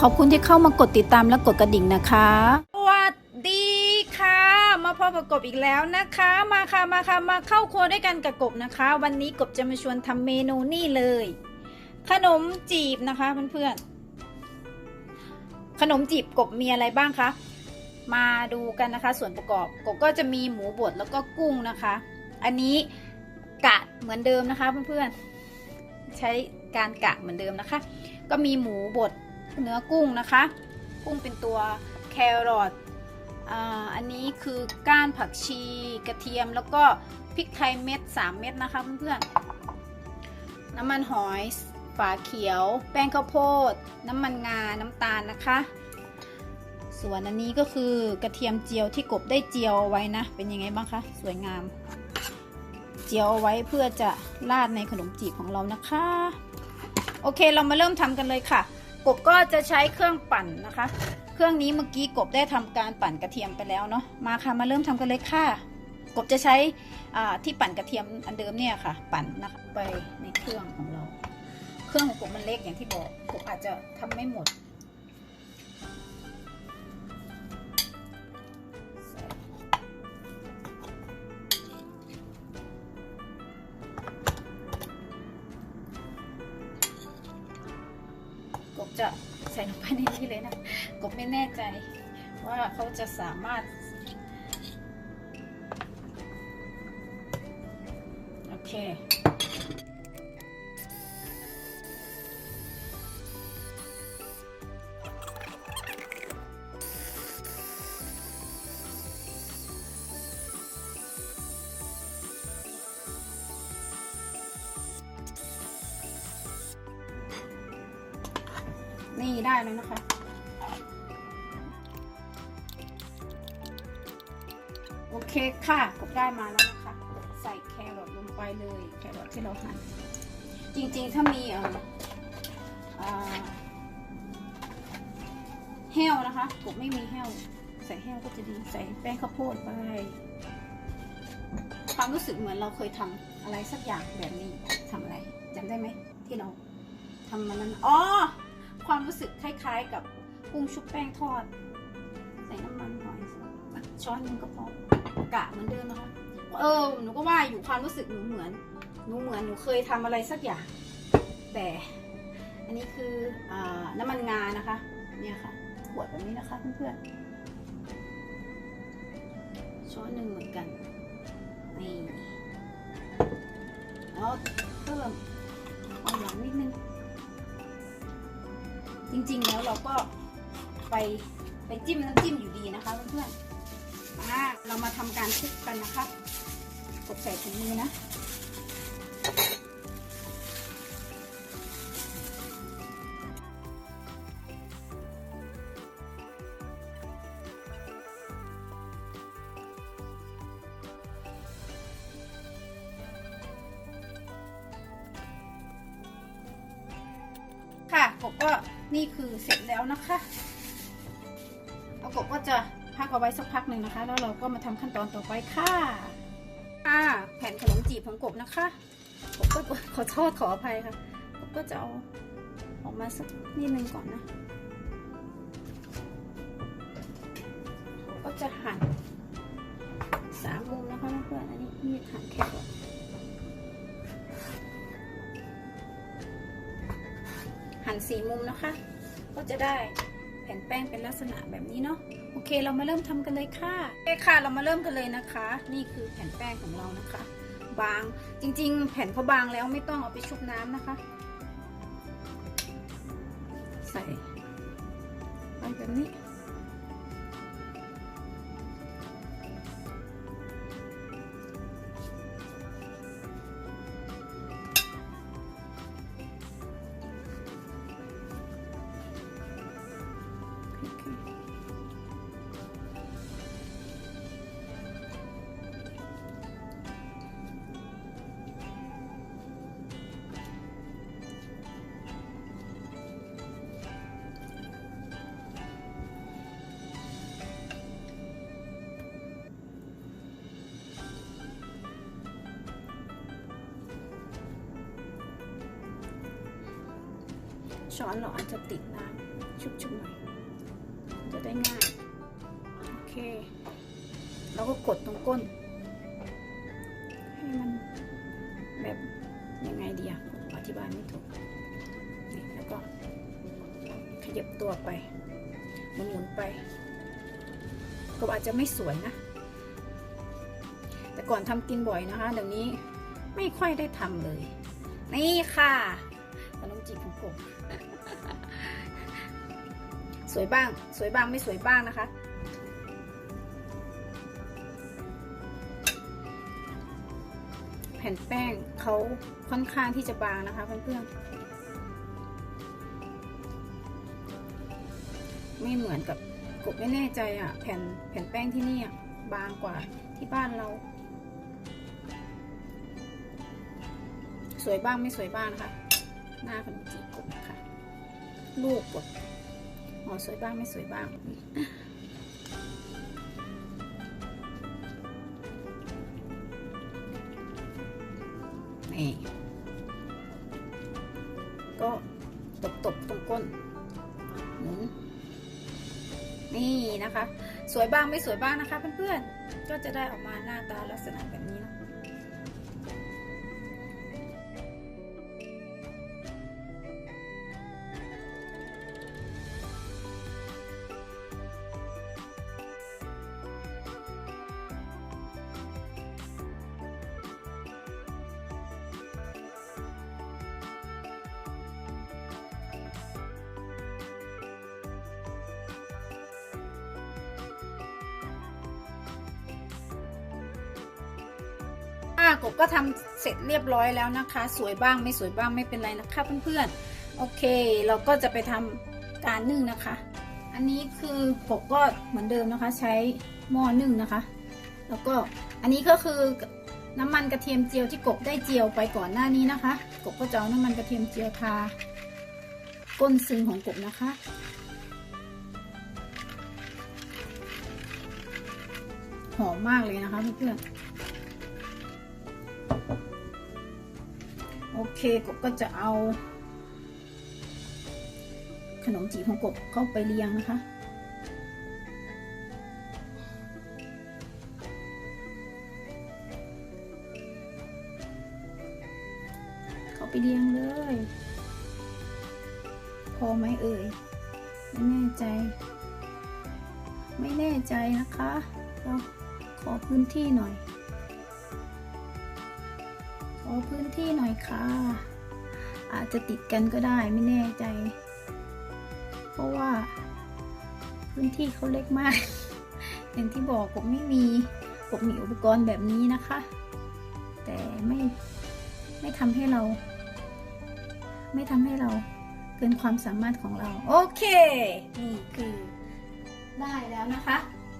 ขอบคุณที่เข้ามากดติดตามและกดกระดิ่งนะคะสวัสดีค่ะ มาพบกับกบอีกแล้วนะคะ มาค่ะมาค่ะมาเข้าครัวด้วยกันกับกบนะคะ วันนี้กบจะมาชวนทำเมนูนี่เลย ขนมจีบนะคะเพื่อนๆขนมจีบกบมีอะไรบ้างคะมาดูกันนะคะ ส่วนประกอบกบก็จะมีหมูบดแล้วก็กุ้งนะคะ อันนี้กะเหมือนเดิมนะคะเพื่อนๆใช้การกะเหมือนเดิมนะคะ ก็มีหมูบด เนื้อกุ้งนะคะ กุ้งเป็นตัวแครอทอ,อันนี้คือก้านผักชีกระเทียมแล้วก็พริกไทยเม็ด 3 เม็ดนะคะเพื่อนๆ น้ำมันหอยฝาเขียว แป้งข้าวโพด น้ำมันงา น้ำตาลนะคะ ส่วนอันนี้ก็คือกระเทียมเจียวที่กบได้เจียวเอาไว้นะ เป็นยังไงบ้างคะ สวยงาม เจียวเอาไว้เพื่อจะราดในขนมจีบของเรานะคะ โอเคเรามาเริ่มทำกันเลยค่ะ กบก็จะใช้เครื่องปั่นนะคะ เครื่องนี้เมื่อกี้กบได้ทำการปั่นกระเทียมไปแล้วเนาะมาค่ะมาเริ่มทำกันเลยค่ะ กบจะใช้ที่ปั่นกระเทียมอันเดิมเนี่ยค่ะ ปั่นนะคะไปในเครื่องของเรา เครื่องของกบมันเล็กอย่างที่บอกกบอาจจะทำไม่หมด จะใส่ลงไปในนี้เลยนะกบไม่แน่ใจว่าเขาจะสามารถ โอเค ได้แล้วนะคะ โอเคค่ะกบได้มาแล้วนะคะ ใส่แครอทลงไปเลย แครอทที่เราหั่น จริงๆ ถ้ามีเอ่อแห้วนะคะกบไม่มีแห้ว ใส่แห้วก็จะดีใส่แป้งข้าวโพดไป ความรู้สึกเหมือนเราเคยทำอะไรสักอย่างแบบนี้ทำอะไรจำได้ไหมที่เราทำมันนั้นอ๋อ ความรู้สึกคล้ายๆกับกุ้งชุบแป้งทอด ใส่น้ำมันหน่อยช้อนนึงก็พอกะเหมือนเดิมนะคะเออหนูก็ว่าอยู่ความรู้สึกหนูเหมือนหนูเหมือนหนูเคยทำอะไรสักอย่าง แต่อันนี้คืออน้ำมันงานะคะ เนี่ยค่ะขวดแบบนี้นะคะเพื่อนๆช้อนหนึ่งเหมือนกันนี่แล้วเพิ่มความหวานนิดนึง จริงๆแล้วเราก็ไปไปจิ้มน้ำจิ้มอยู่ดีนะคะเพื่อนๆมาเรามาทำการคลุกกันนะคะกดใส่ถุงมือนะ นี่คือเสร็จแล้วนะคะเอากบก็จะพักเอาไว้สักพักหนึ่งนะคะ แล้วเราก็มาทำขั้นตอนต่อไปค่ะค่ะแผ่นขนมจีบของกบนะคะกบก็ขอโทษขออภัยค่ะกบก็จะเอาออกมาสักนิดนึงก่อนนะก็จะหั่นสามมุมนะคะเพื่อนๆอันนี้มีดหั่นแครอท นสี่มุมนะคะ ก็จะได้แผ่นแป้งเป็นลักษณะแบบนี้เนาะโอเคเรามาเริ่มทำกันเลยค่ะโอเคค่ะเรามาเริ่มกันเลยนะคะ นี่คือแผ่นแป้งของเรานะคะ บางจริง ๆ แผ่นเขาบางแล้วไม่ต้องเอาไปชุบน้ำนะคะ ใส่ไปแบบนี้ ช้อนเราอาจจะติดน้ำชุบๆหน่อยจะได้ง่าย โอเคแล้วก็กดตรงก้น ให้มันแบบยังไงดีอะอธิบายไม่ถูกนี่แล้วก็ขยับตัวไปหมุนๆไป ก็อาจจะไม่สวยนะ แต่ก่อนทำกินบ่อยนะคะเดี๋ยวนี้ไม่ค่อยได้ทำเลย นี่ค่ะ จีบของกบสวยบ้าง สวยบ้างไม่สวยบ้างนะคะ แผ่นแป้งเขาค่อนข้างที่จะบางนะคะ เพื่อนๆ ไม่เหมือนกับกบไม่แน่ใจอะ แผ่นแผ่นแป้งที่นี่อะบางกว่าที่บ้านเราสวยบ้างไม่สวยบ้างนะคะ หน้าขนมจีบกบนะคะลูกกบอ๋อสวยบ้างไม่สวยบ้างนี่ก็ตบตบๆตรงก้นหมุนนี่นะคะ สวยบ้างไม่สวยบ้างนะคะเพื่อนๆ ก็จะได้ออกมาหน้าตาลักษณะแบบนี้ กบก็ทำเสร็จเรียบร้อยแล้วนะคะ สวยบ้างไม่สวยบ้างไม่เป็นไรนะคะเพื่อนๆ โอเค เราก็จะไปทำการนึ่งนะคะ อันนี้คือกบก็เหมือนเดิมนะคะ ใช้หม้อนึ่งนะคะ แล้วก็อันนี้ก็คือน้ำมันกระเทียมเจียวที่กบได้เจียวไปก่อนหน้านี้นะคะ กบก็จะเอาน้ำมันกระเทียมเจียวทาก้นซึงของกบนะคะ หอมมากเลยนะคะเพื่อนๆ กบก็จะเอา ขนมจีบของกบเข้าไปเรียงนะคะเข้าไปเรียงเลย พอไหมเอ่ยไม่แน่ใจ ไม่แน่ใจนะคะเราขอพื้นที่หน่อย ขอพื้นที่หน่อยค่ะ อาจจะติดกันก็ได้ไม่แน่ใจ เพราะว่า พื้นที่เขาเล็กมาก อย่างที่บอกผมไม่มีผมมีอุปกรณ์แบบนี้นะคะ แต่ไม่ไม่ทำให้เรา ไม่ทำให้เราเกินความสามารถของเรา โอเค นี่คือได้แล้วนะคะ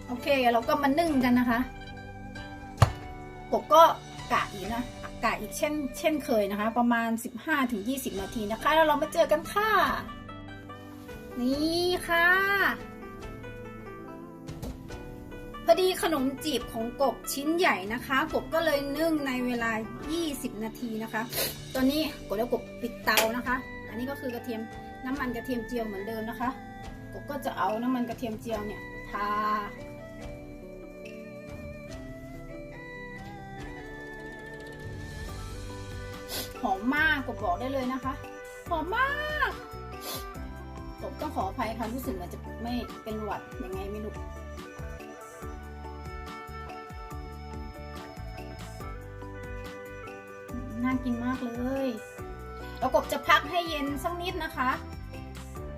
โอเค เราก็มานึ่งกันนะคะกบก็กะอีกนะ กะอีกเช่นเช่นเคยนะคะ ประมาณ 15-20 นาทีนะคะ แล้วเรามาเจอกันค่ะ นี่ค่ะ พอดีขนมจีบของกบชิ้นใหญ่นะคะ กบก็เลยนึ่งในเวลา 20 นาทีนะคะ ตอนนี้กดแล้วกบปิดเตานะคะ อันนี้ก็คือกระเทียมน้ำมันกระเทียมเจียวเหมือนเดิมนะคะ กบก็จะเอาน้ำมันกระเทียมเจียวเนี่ยทา หอมมากกบบอกได้เลยนะคะ หอมมากกบต้องขออภัยค่ะรู้สึกเหมือนจะไม่เป็นหวัดยังไงไม่รู้น่ากินมากเลยแล้วกบจะพักให้เย็นสักนิดนะคะ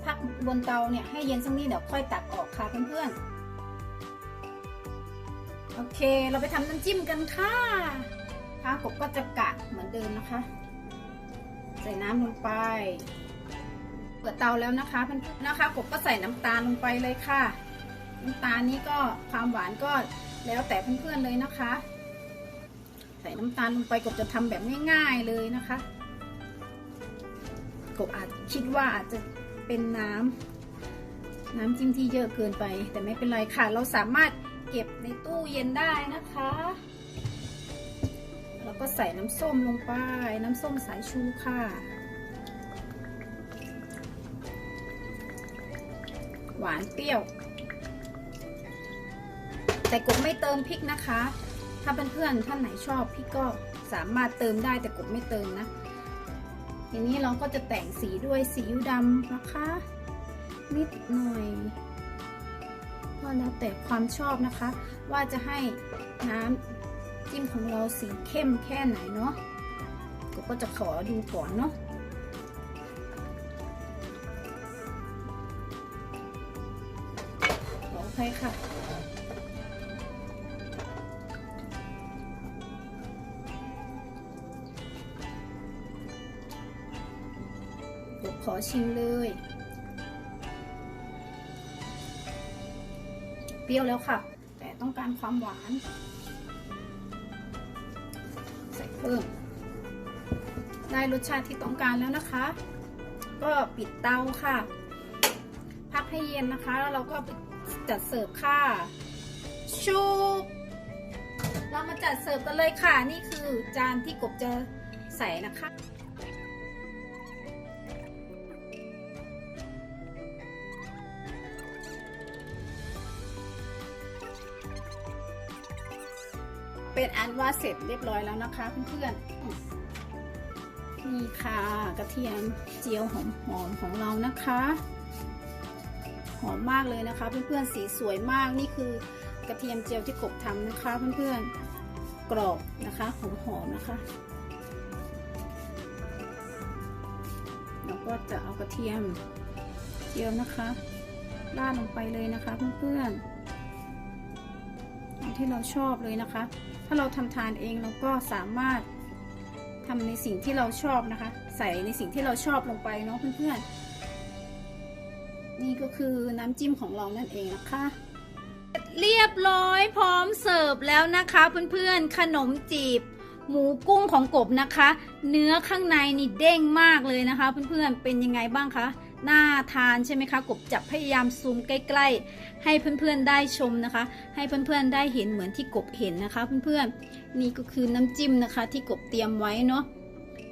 พักบนเตาเนี่ยให้เย็นสักนิดเดี๋ยวค่อยตักออกค่ะเพื่อนๆ โอเค เราไปทำน้ำจิ้มกันค่ะค่ะกบก็จะกะเหมือนเดิมนะคะ ส่น้ำลงไป เปิดเตาแล้วนะคะเพื่อนๆนะคะกบก็ใส่น้ำตาลลงไปเลยค่ะ น้ำตาลนี้ก็ความหวานก็แล้วแต่เพื่อนๆเลยนะคะ ใส่น้ำตาลลงไปกบจะทำแบบง่าย ๆเลยนะคะ กบอาจคิดว่าอาจจะเป็นน้ำน้ำจิ้มที่เยอะเกินไป แต่ไม่เป็นไรค่ะ เราสามารถเก็บในตู้เย็นได้นะคะ แล้วก็ใส่น้ำส้มลงไป น้ำส้มสายชูค่ะ หวานเปรี้ยว แต่กบไม่เติมพริกนะคะ ถ้าเพื่อนๆท่านไหนชอบพริกก็สามารถเติมได้แต่กบไม่เติมนะทีนี้เราก็จะแต่งสีด้วยสีอิ๊วดำนะคะ นิดหน่อยก็แล้วแต่ความชอบนะคะ ว่าจะให้น้ำ จิ้มของเราสีเข้มแค่ไหนเนาะกบก็จะขอดูก่อนเนาะขออภัยค่ะกขอชิมเลยเปรี้ยวแล้วค่ะ แต่ต้องการความหวาน ได้รสชาติที่ต้องการแล้วนะคะ ก็ปิดเตาค่ะ พักให้เย็นนะคะ แล้วเราก็ไปจัดเสิร์ฟค่ะ ชูบเรามาจัดเสิร์ฟกันเลยค่ะ นี่คือจานที่กบจะใส่นะคะ เป็นอันว่าเสร็จเรียบร้อยแล้วนะคะเพื่อนๆนี่ค่ะกระเทียมเจียวหอมๆของเรานะคะ หอมมากเลยนะคะเพื่อนๆสีสวยมากนี่คือกระเทียมเจียวที่กบทำนะคะเพื่อนๆกรอบนะคะหอมๆนะคะแล้วก็จะเอากระเทียมเจียวนะคะราดลงไปเลยนะคะเพื่อนๆ ที่เราชอบเลยนะคะ ถ้าเราทำทานเองเราก็สามารถทำในสิ่งที่เราชอบนะคะ ใส่ในสิ่งที่เราชอบลงไปเนาะเพื่อนๆ นี่ก็คือน้ำจิ้มของเรานั่นเองนะคะเรียบร้อยพร้อมเสิร์ฟแล้วนะคะเพื่อนๆ ขนมจีบ หมูกุ้งของกบนะคะ เนื้อข้างในนี่เด้งมากเลยนะคะ เพื่อนๆ เป็นยังไงบ้างคะ น่าทานใช่ไหมคะ กบจะพยายามซูมใกล้ๆ ให้เพื่อนๆได้ชมนะคะ ให้เพื่อนๆได้เห็นเหมือนที่กบเห็นนะคะ เพื่อนๆนี่ก็คือน้ำจิ้มนะคะ ที่กบเตรียมไว้เนาะ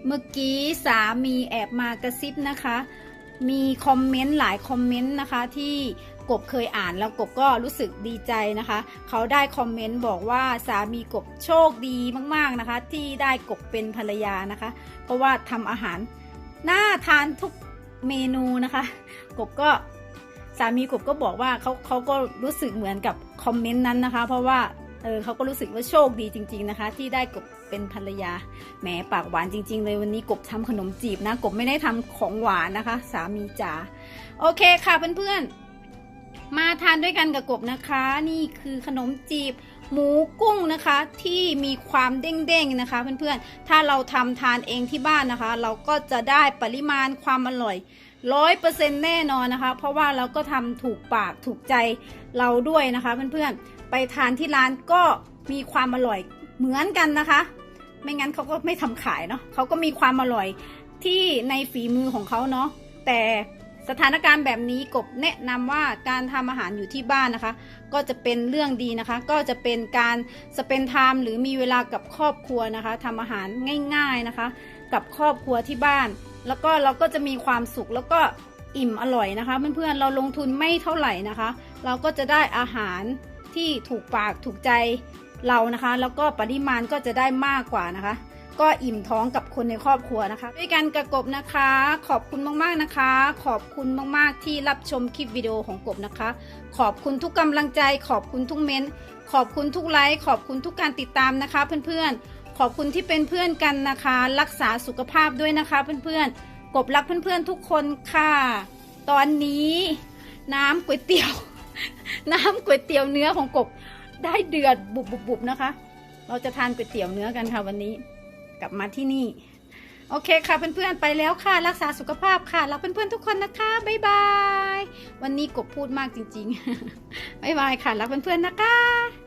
เมื่อกี้สามีแอบมากระซิบนะคะ มีคอมเมนต์หลายคอมเมนต์นะคะที่กบเคยอ่านแล้วกบก็รู้สึกดีใจนะคะ เขาได้คอมเมนต์บอกว่าสามีกบโชคดีมากๆนะคะ ที่ได้กบเป็นภรรยานะคะ เพราะว่าทำอาหารน่าทานทุก เมนูนะคะ กบก็สามีกบก็บอกว่าเขาเขาก็รู้สึกเหมือนกับคอมเมนต์นั้นนะคะ เพราะว่าเออเขาก็รู้สึกว่าโชคดีจริง ๆนะคะ ที่ได้กบเป็นภรรยาแหมปากหวานจริง ๆ เลยวันนี้กบทำขนมจีบนะ กบไม่ได้ทำของหวานนะคะ สามีจ๋าโอเคค่ะเพื่อนๆมาทานด้วยกันกับกบนะคะ นี่คือขนมจีบ หมูกุ้งนะคะที่มีความเด้งๆนะคะ เพื่อนๆ ถ้าเราทำทานเองที่บ้านนะคะ เราก็จะได้ปริมาณความอร่อยร้อยเปอร์เซ็นต์แน่นอนนะคะ เพราะว่าเราก็ทำถูกปากถูกใจเราด้วยนะคะ เพื่อนๆ ไปทานที่ร้านก็มีความอร่อยเหมือนกันนะคะ ไม่งั้นเขาก็ไม่ทำขายเนาะเขาก็มีความอร่อยที่ในฝีมือของเขาเนาะแต่ สถานการณ์แบบนี้กบแนะนำว่าการทำอาหารอยู่ที่บ้านนะคะ ก็จะเป็นเรื่องดีนะคะ ก็จะเป็นการสเปนไทม์หรือมีเวลากับครอบครัวนะคะทำอาหารง่ายๆนะคะ กับครอบครัวที่บ้าน แล้วก็เราก็จะมีความสุขแล้วก็อิ่มอร่อยนะคะเพื่อนๆเราลงทุนไม่เท่าไหร่นะคะ เราก็จะได้อาหารที่ถูกปากถูกใจเรานะคะ แล้วก็ปริมาณก็จะได้มากกว่านะคะ ก็อิ่มท้องกับคนในครอบครัวนะคะ ด้วยกันกับกบนะคะ ขอบคุณมากๆนะคะ ขอบคุณมากๆที่รับชมคลิปวิดีโอของกบนะคะ ขอบคุณทุกกำลังใจ ขอบคุณทุกเม้นต์ขอบคุณทุกไลค์ขอบคุณทุกการติดตามนะคะ เพื่อนๆ ขอบคุณที่เป็นเพื่อนกันนะคะ รักษาสุขภาพด้วยนะคะ เพื่อนๆกบรักเพื่อนๆทุกคนค่ะ ตอนนี้น้ำก๋วยเตี๋ยว น้ำก๋วยเตี๋ยวเนื้อของกบได้เดือดบุบๆนะคะ เราจะทานก๋วยเตี๋ยวเนื้อกันค่ะวันนี้ ลับมาที่นี่ โอเคค่ะเพื่อนๆไปแล้วค่ะรักษาสุขภาพค่ะรักเพื่อนๆทุกคนนะคะบ๊ายบาย วันนี้กบพูดมากจริงๆบ๊ายบายค่ะรักเพื่อนๆนะคะ